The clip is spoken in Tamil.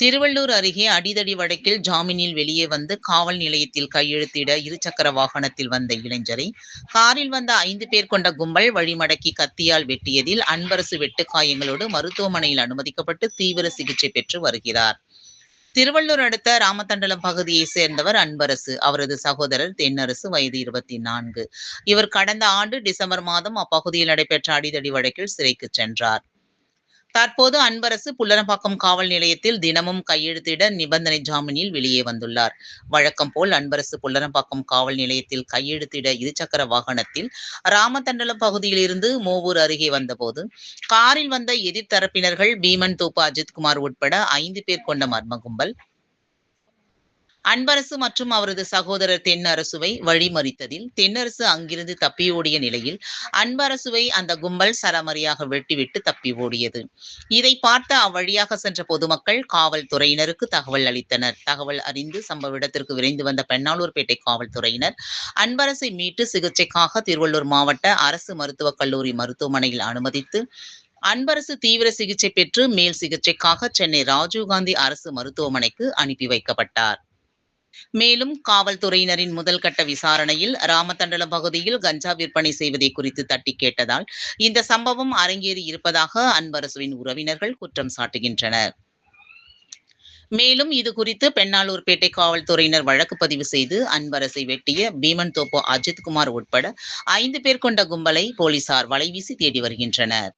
திருவள்ளூர் அருகே அடிதடி வழக்கில் ஜாமீனில் வெளியே வந்து காவல் நிலையத்தில் கையெழுத்திட இருசக்கர வாகனத்தில் வந்த இளைஞரை காரில் வந்த ஐந்து பேர் கொண்ட கும்பல் வழிமடக்கி கத்தியால் வெட்டியதில் அன்பரசு வெட்டுக்காயங்களோடு மருத்துவமனையில் அனுமதிக்கப்பட்டு தீவிர சிகிச்சை பெற்று வருகிறார். திருவள்ளூர் அடுத்த ராமதண்டலம் பகுதியை சேர்ந்தவர் அன்பரசு. அவரது சகோதரர் தென்னரசு வயது இருபத்தி நான்கு. இவர் கடந்த ஆண்டு டிசம்பர் மாதம் அப்பகுதியில் நடைபெற்ற அடிதடி வழக்கில் சிறைக்கு சென்றார். தற்போது அன்பரசு புல்லனப்பாக்கம் காவல் நிலையத்தில் தினமும் கையெழுத்திட நிபந்தனை ஜாமீனில் வெளியே வந்துள்ளார். வழக்கம் போல் அன்பரசு புல்லனப்பாக்கம் காவல் நிலையத்தில் கையெழுத்திட இருசக்கர வாகனத்தில் ராமதண்டலம் பகுதியில் இருந்து மோவூர் அருகே வந்தபோது காரில் வந்த எதிர்த்தரப்பினர்கள் பீமன் தோப்பு அஜித்குமார் உட்பட ஐந்து பேர் கொண்ட மர்ம கும்பல் அன்பரசு மற்றும் அவரது சகோதரர் தென்னரசுவை வழிமறித்ததில் தென்னரசு அங்கிருந்து தப்பி ஓடிய நிலையில் அன்பரசுவை அந்த கும்பல் சரமரியாக வெட்டிவிட்டு தப்பி ஓடியது. இதை பார்த்த அவ்வழியாக சென்ற பொதுமக்கள் காவல்துறையினருக்கு தகவல் அளித்தனர். தகவல் அறிந்து சம்பவ இடத்திற்கு விரைந்து வந்த பெண்ணாலூர்பேட்டை காவல்துறையினர் அன்பரசை மீட்டு சிகிச்சைக்காக திருவள்ளூர் மாவட்ட அரசு மருத்துவக் கல்லூரி மருத்துவமனையில் அனுமதித்து அன்பரசு தீவிர சிகிச்சை பெற்று மேல் சிகிச்சைக்காக சென்னை ராஜீவ்காந்தி அரசு மருத்துவமனைக்கு அனுப்பி வைக்கப்பட்டார். மேலும் காவல்துறையினரின் முதல் கட்ட விசாரணையில் ராமதண்டலம் பகுதியில் கஞ்சா விற்பனை செய்வதை குறித்து தட்டி கேட்டதால் இந்த சம்பவம் அரங்கேறி இருப்பதாக அன்பரசுவின் உறவினர்கள் குற்றம் சாட்டுகின்றனர். மேலும் இது குறித்து பெண்ணாலூர்பேட்டை காவல்துறையினர் வழக்கு பதிவு செய்து அன்பரசை வெட்டிய பீமன் தோப்போ அஜித்குமார் உட்பட ஐந்து பேர் கொண்ட கும்பலை போலீசார் வலைவீசி தேடி வருகின்றனர்.